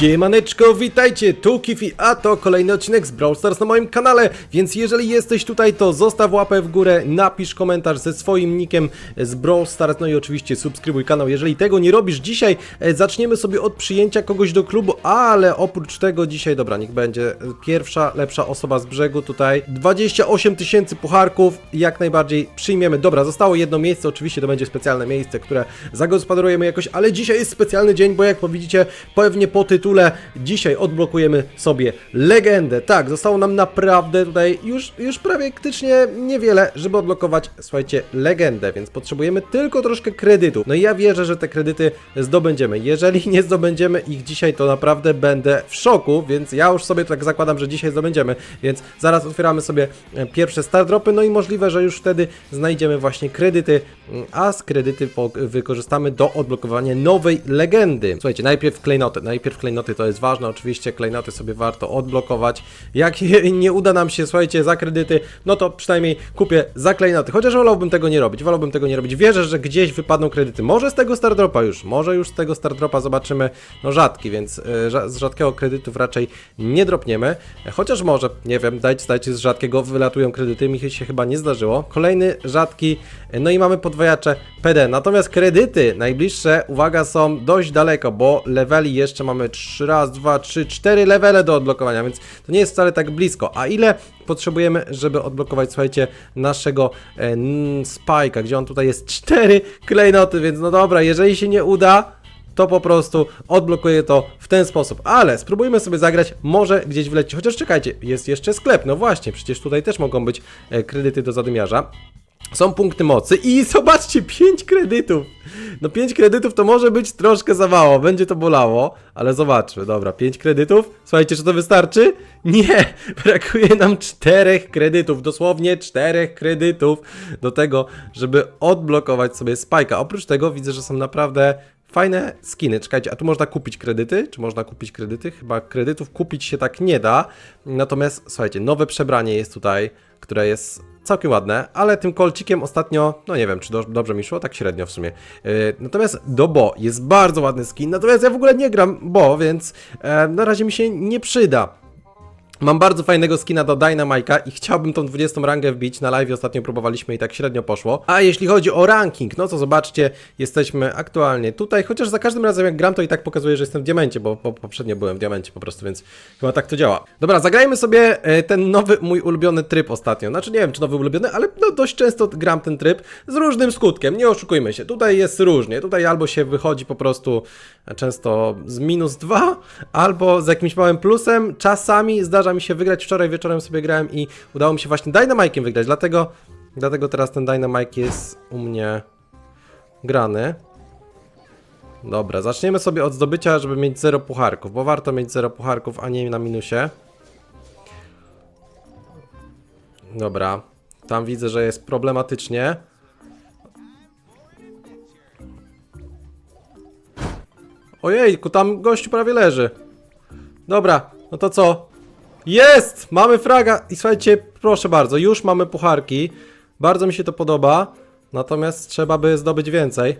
Siemaneczko, witajcie, tu Kifi, a to kolejny odcinek z Brawl Stars na moim kanale, więc jeżeli jesteś tutaj, to zostaw łapę w górę, napisz komentarz ze swoim nickiem z Brawl Stars, no i oczywiście subskrybuj kanał, jeżeli tego nie robisz. Dzisiaj e, zaczniemy sobie od przyjęcia kogoś do klubu, ale oprócz tego dzisiaj, dobra, niech będzie e, pierwsza, lepsza osoba z brzegu tutaj, 28 tysięcy pucharków, jak najbardziej przyjmiemy. Dobra, zostało jedno miejsce, oczywiście to będzie specjalne miejsce, które zagospodarujemy jakoś, ale dzisiaj jest specjalny dzień, bo jak widzicie, pewnie po dzisiaj odblokujemy sobie legendę. Tak, zostało nam naprawdę tutaj już, już praktycznie niewiele, żeby odblokować, słuchajcie, legendę, więc potrzebujemy tylko troszkę kredytu. No i ja wierzę, że te kredyty zdobędziemy. Jeżeli nie zdobędziemy ich dzisiaj, to naprawdę będę w szoku, więc ja już sobie tak zakładam, że dzisiaj zdobędziemy, więc zaraz otwieramy sobie e, pierwsze star dropy, no i możliwe, że już wtedy znajdziemy właśnie kredyty, mm, a z kredyty wykorzystamy do odblokowania nowej legendy. Słuchajcie, najpierw klejnoty, najpierw klejnoty to jest ważne, oczywiście klejnoty sobie warto odblokować. Jak nie uda nam się, słuchajcie, za kredyty, no to przynajmniej kupię za klejnoty, chociaż wolałbym tego nie robić, wolałbym tego nie robić. Wierzę, że gdzieś wypadną kredyty, może z tego star dropa już, może już z tego star dropa zobaczymy, no rzadki, więc e, z rzadkiego kredytów raczej nie dropniemy, chociaż może, nie wiem, dajcie, dajcie z rzadkiego wylatują kredyty, mi się chyba nie zdarzyło. Kolejny rzadki, e, no i mamy podwajacze PD, natomiast kredyty najbliższe, uwaga, są dość daleko, bo leveli jeszcze mamy 3, raz, 2, 3, 4 levele do odblokowania, więc to nie jest wcale tak blisko. A ile potrzebujemy, żeby odblokować, słuchajcie, naszego e, Spike'a, gdzie on tutaj jest 4 klejnoty, więc no dobra, jeżeli się nie uda, to po prostu odblokuję to w ten sposób. Ale spróbujmy sobie zagrać, może gdzieś wleci. Chociaż czekajcie, jest jeszcze sklep. No właśnie, przecież tutaj też mogą być e, kredyty do zadymiarza. Są punkty mocy i zobaczcie, 5 kredytów. No 5 kredytów to może być troszkę za mało, będzie to bolało, ale zobaczmy. Dobra, 5 kredytów. Słuchajcie, czy to wystarczy? Nie, brakuje nam 4 kredytów, dosłownie 4 kredytów do tego, żeby odblokować sobie Spike'a. Oprócz tego widzę, że są naprawdę Fajne skiny. Czekajcie, a tu można kupić kredyty? Czy można kupić kredyty? Chyba kredytów kupić się tak nie da. Natomiast słuchajcie, nowe przebranie jest tutaj, które jest całkiem ładne, ale tym kolcikiem ostatnio, no nie wiem, czy do, dobrze mi szło, tak średnio w sumie. Yy, natomiast do Bo jest bardzo ładny skin, natomiast ja w ogóle nie gram Bo, więc e, na razie mi się nie przyda. Mam bardzo fajnego skina do Dynamike'a i chciałbym tą 20 rangę wbić. Na live ostatnio próbowaliśmy i tak średnio poszło. A jeśli chodzi o ranking, no to zobaczcie, jesteśmy aktualnie tutaj, chociaż za każdym razem jak gram, to i tak pokazuje, że jestem w diamencie, bo, bo poprzednio byłem w diamencie po prostu, więc chyba tak to działa. Dobra, zagrajmy sobie e, ten nowy, mój ulubiony tryb ostatnio. Znaczy nie wiem, czy nowy ulubiony, ale no dość często gram ten tryb z różnym skutkiem, nie oszukujmy się. Tutaj jest różnie, tutaj albo się wychodzi po prostu e, często z minus 2, albo z jakimś małym plusem. Czasami zdarza mi się wygrać. Wczoraj wieczorem sobie grałem i udało mi się właśnie Dynamike'iem wygrać, dlatego, dlatego teraz ten Dynamike jest u mnie grany. Dobra, zaczniemy sobie od zdobycia, żeby mieć 0 pucharków, bo warto mieć 0 pucharków, a nie na minusie. Dobra, tam widzę, że jest problematycznie. Ojejku, tam gościu prawie leży. Dobra, no to co? Jest! Mamy fraga! I słuchajcie, proszę bardzo, już mamy pucharki. Bardzo mi się to podoba. Natomiast trzeba by zdobyć więcej.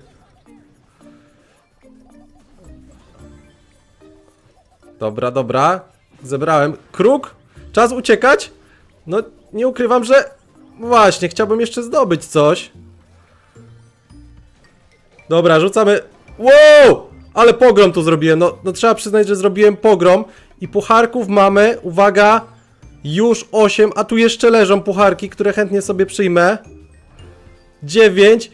Dobra, dobra. Zebrałem. Kruk? Czas uciekać? No, nie ukrywam, że... Właśnie, chciałbym jeszcze zdobyć coś. Dobra, rzucamy... Wow! Ale pogrom tu zrobiłem. No, no trzeba przyznać, że zrobiłem pogrom. I pucharków mamy, uwaga, już 8, a tu jeszcze leżą pucharki, które chętnie sobie przyjmę. 9.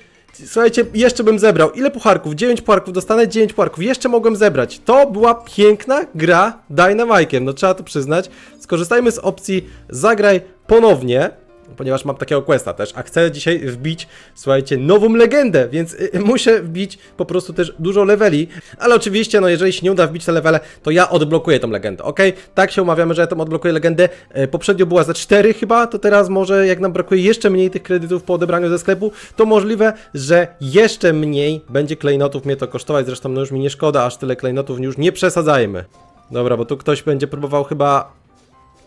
Słuchajcie, jeszcze bym zebrał. Ile pucharków? 9 pucharków dostanę, 9 pucharków. Jeszcze mogłem zebrać. To była piękna gra Dynamike'em, no trzeba to przyznać. Skorzystajmy z opcji zagraj ponownie. Ponieważ mam takiego questa też, a chcę dzisiaj wbić, słuchajcie, nową legendę, więc y, y, muszę wbić po prostu też dużo leveli. Ale oczywiście, no jeżeli się nie uda wbić te levele, to ja odblokuję tą legendę, ok? Tak się umawiamy, że ja tam odblokuję legendę. E, poprzednio była za 4 chyba, to teraz może jak nam brakuje jeszcze mniej tych kredytów po odebraniu ze sklepu, to możliwe, że jeszcze mniej będzie klejnotów mnie to kosztować. Zresztą no już mi nie szkoda, aż tyle klejnotów już nie przesadzajmy. Dobra, bo tu ktoś będzie próbował chyba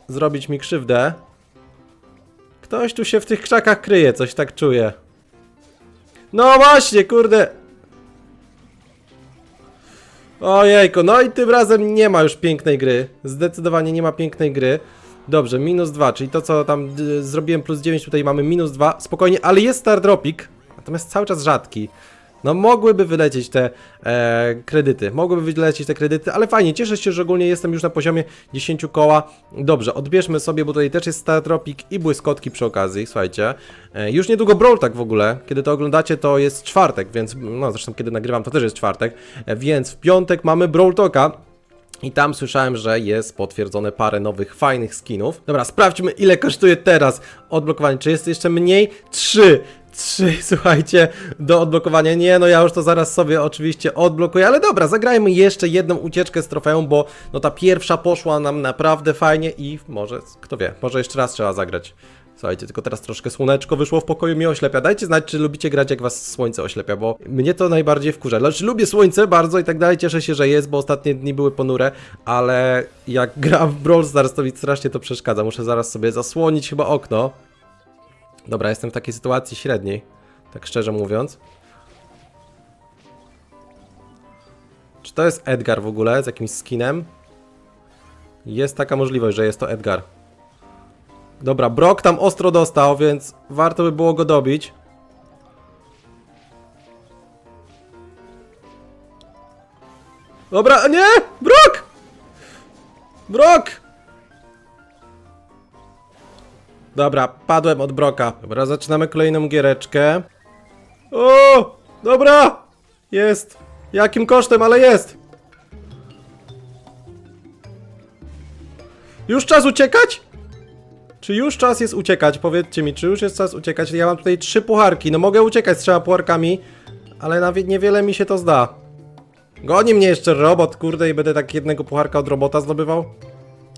zrobić mi krzywdę. Ktoś tu się w tych krzakach kryje, coś tak czuję. No właśnie, kurde. Ojejku, no i tym razem nie ma już pięknej gry. Zdecydowanie nie ma pięknej gry. Dobrze, minus 2, czyli to co tam y, zrobiłem plus 9, tutaj mamy minus 2. Spokojnie, ale jest Star Dropik. Natomiast cały czas rzadki. No mogłyby wylecieć te e, kredyty, mogłyby wylecieć te kredyty, ale fajnie, cieszę się, że ogólnie jestem już na poziomie 10 koła. Dobrze, odbierzmy sobie, bo tutaj też jest Star Tropic i błyskotki przy okazji, słuchajcie. E, już niedługo Brawl tak w ogóle, kiedy to oglądacie to jest czwartek, więc, no zresztą kiedy nagrywam to też jest czwartek, e, więc w piątek mamy Brawl Talka. I tam słyszałem, że jest potwierdzone parę nowych, fajnych skinów. Dobra, sprawdźmy ile kosztuje teraz odblokowanie. Czy jest jeszcze mniej? Trzy! Trzy, słuchajcie, do odblokowania. Nie, no ja już to zaraz sobie oczywiście odblokuję, ale dobra, zagrajmy jeszcze jedną ucieczkę z trofeum, bo no ta pierwsza poszła nam naprawdę fajnie i może, kto wie, może jeszcze raz trzeba zagrać. Słuchajcie, tylko teraz troszkę słoneczko wyszło w pokoju mi oślepia. Dajcie znać, czy lubicie grać, jak was słońce oślepia, bo mnie to najbardziej wkurza. Znaczy, lubię słońce bardzo i tak dalej, cieszę się, że jest, bo ostatnie dni były ponure, ale jak gram w Brawl Stars, to mi strasznie to przeszkadza. Muszę zaraz sobie zasłonić chyba okno. Dobra, jestem w takiej sytuacji średniej, tak szczerze mówiąc. Czy to jest Edgar w ogóle z jakimś skinem? Jest taka możliwość, że jest to Edgar. Dobra, Brock tam ostro dostał, więc warto by było go dobić. Dobra, nie! Brock! Brock! Dobra, padłem od Broka. Dobra, zaczynamy kolejną giereczkę. O! Dobra! Jest! Jakim kosztem, ale jest! Już czas uciekać? Czy już czas jest uciekać? Powiedzcie mi, czy już jest czas uciekać? Ja mam tutaj trzy pucharki. No mogę uciekać z trzema pucharkami, ale nawet niewiele mi się to zda. Goni mnie jeszcze robot, kurde, i będę tak jednego pucharka od robota zdobywał?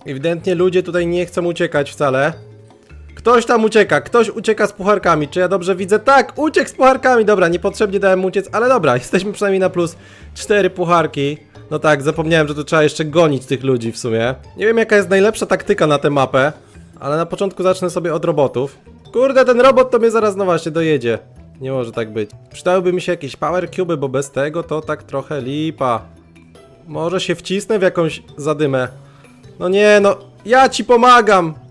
Ewidentnie ludzie tutaj nie chcą uciekać wcale. Ktoś tam ucieka, ktoś ucieka z pucharkami. Czy ja dobrze widzę? Tak, uciekł z pucharkami. Dobra, niepotrzebnie dałem uciec, ale dobra, jesteśmy przynajmniej na plus cztery pucharki. No tak, zapomniałem, że tu trzeba jeszcze gonić tych ludzi w sumie. Nie wiem, jaka jest najlepsza taktyka na tę mapę, ale na początku zacznę sobie od robotów. Kurde, ten robot to mnie zaraz, no właśnie, dojedzie. Nie może tak być. Przydałyby mi się jakieś power cube, bo bez tego to tak trochę lipa. Może się wcisnę w jakąś zadymę. No nie, no, ja ci pomagam!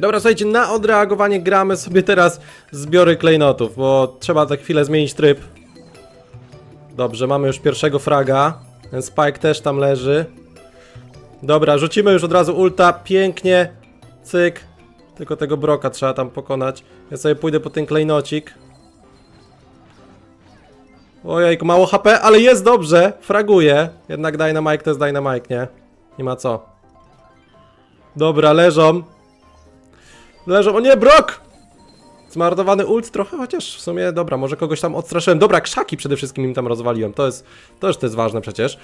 Dobra, słuchajcie, na odreagowanie gramy sobie teraz zbiory klejnotów, bo trzeba za chwilę zmienić tryb. Dobrze, mamy już pierwszego fraga. Ten Spike też tam leży. Dobra, rzucimy już od razu ulta, pięknie. Cyk. Tylko tego broka trzeba tam pokonać. Ja sobie pójdę po ten klejnocik. Ojejku, mało HP, ale jest dobrze. Fraguje. Jednak Dynamite to jest Dynamite, nie? Nie ma co. Dobra, leżą. Leżą, o nie, Brok! Zmarnowany ult trochę, chociaż w sumie, dobra, może kogoś tam odstraszyłem. Dobra, krzaki przede wszystkim im tam rozwaliłem, to jest, to już to jest ważne przecież.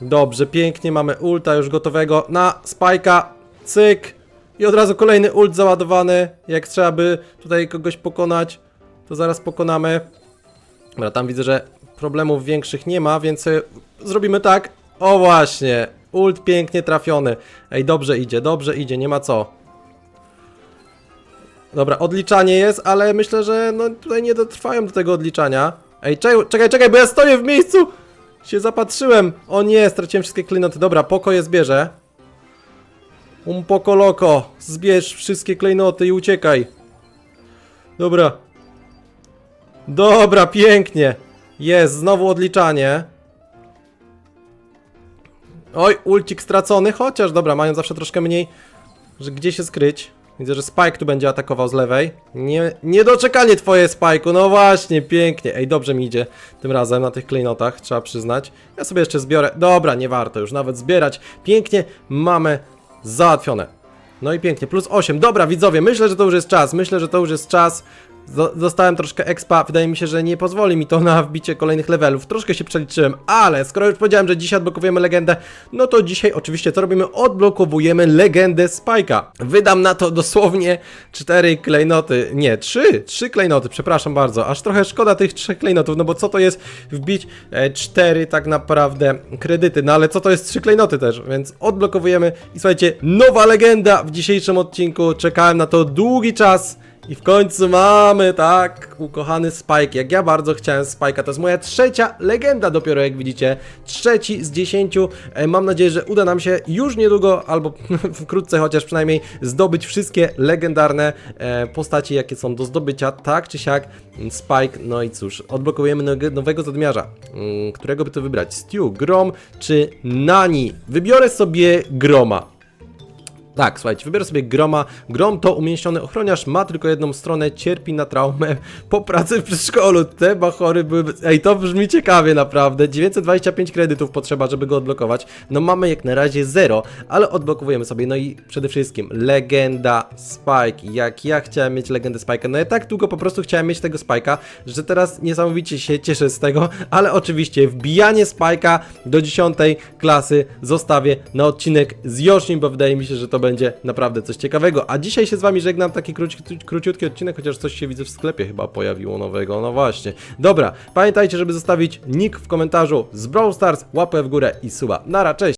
Dobrze, pięknie, mamy ulta już gotowego na spajka, cyk. I od razu kolejny ult załadowany, jak trzeba by tutaj kogoś pokonać, to zaraz pokonamy. Dobra, tam widzę, że problemów większych nie ma, więc sobie zrobimy tak. O właśnie, ult pięknie trafiony. Ej, dobrze idzie, dobrze idzie, nie ma co. Dobra, odliczanie jest, ale myślę, że no tutaj nie dotrwają do tego odliczania. Ej, czekaj, czekaj, bo ja stoję w miejscu! Się zapatrzyłem. O nie, straciłem wszystkie klejnoty. Dobra, poko je zbierze. Um poko loco. Zbierz wszystkie klejnoty i uciekaj. Dobra. Dobra, pięknie. Jest, znowu odliczanie. Oj, ulcik stracony, chociaż dobra, mają zawsze troszkę mniej, że gdzie się skryć. Widzę, że Spike tu będzie atakował z lewej. Nie, niedoczekanie twoje, Spike'u, no właśnie, pięknie. Ej, dobrze mi idzie tym razem na tych klejnotach, trzeba przyznać. Ja sobie jeszcze zbiorę, dobra, nie warto już nawet zbierać. Pięknie, mamy załatwione. No i pięknie, plus 8. Dobra, widzowie, myślę, że to już jest czas. Myślę, że to już jest czas. Do- Dostałem troszkę expa, wydaje mi się, że nie pozwoli mi to na wbicie kolejnych levelów. Troszkę się przeliczyłem, ale skoro już powiedziałem, że dzisiaj odblokowujemy legendę, no to dzisiaj oczywiście co robimy? Odblokowujemy legendę Spike'a. Wydam na to dosłownie 4 klejnoty, nie, 3, 3 klejnoty, przepraszam bardzo. Aż trochę szkoda tych 3 klejnotów, no bo co to jest wbić 4 tak naprawdę kredyty, no ale co to jest 3 klejnoty też, więc odblokowujemy i słuchajcie, nowa legenda w dzisiejszym odcinku. Czekałem na to długi czas. I w końcu mamy, tak, ukochany Spike. Jak ja bardzo chciałem Spike'a, to jest moja trzecia legenda dopiero, jak widzicie. Trzeci z dziesięciu. E, Mam nadzieję, że uda nam się już niedługo, albo wkrótce chociaż przynajmniej, zdobyć wszystkie legendarne e, postaci, jakie są do zdobycia, tak czy siak. mm, Spike, no i cóż, odblokujemy nowego zadmiarza. Mm, Którego by to wybrać? Stew, Grom czy Nani? Wybiorę sobie Groma. Tak, słuchajcie, wybiorę sobie Groma. Grom to umięśniony ochroniarz, ma tylko jedną stronę, cierpi na traumę po pracy w przedszkolu. Te bachory były... Ej, to brzmi ciekawie naprawdę. 925 kredytów potrzeba, żeby go odblokować. No mamy jak na razie zero, ale odblokowujemy sobie. No i przede wszystkim legenda Spike. Jak ja chciałem mieć legendę Spike'a. No ja tak długo po prostu chciałem mieć tego Spike'a, że teraz niesamowicie się cieszę z tego, ale oczywiście wbijanie Spike'a do 10 klasy zostawię na odcinek z Yoshim, bo wydaje mi się, że to będzie naprawdę coś ciekawego. A dzisiaj się z wami żegnam, taki króci, króciutki odcinek, chociaż coś się widzę w sklepie chyba pojawiło nowego, no właśnie. Dobra, pamiętajcie, żeby zostawić nick w komentarzu z Brawl Stars, łapę w górę i suba. Nara, cześć!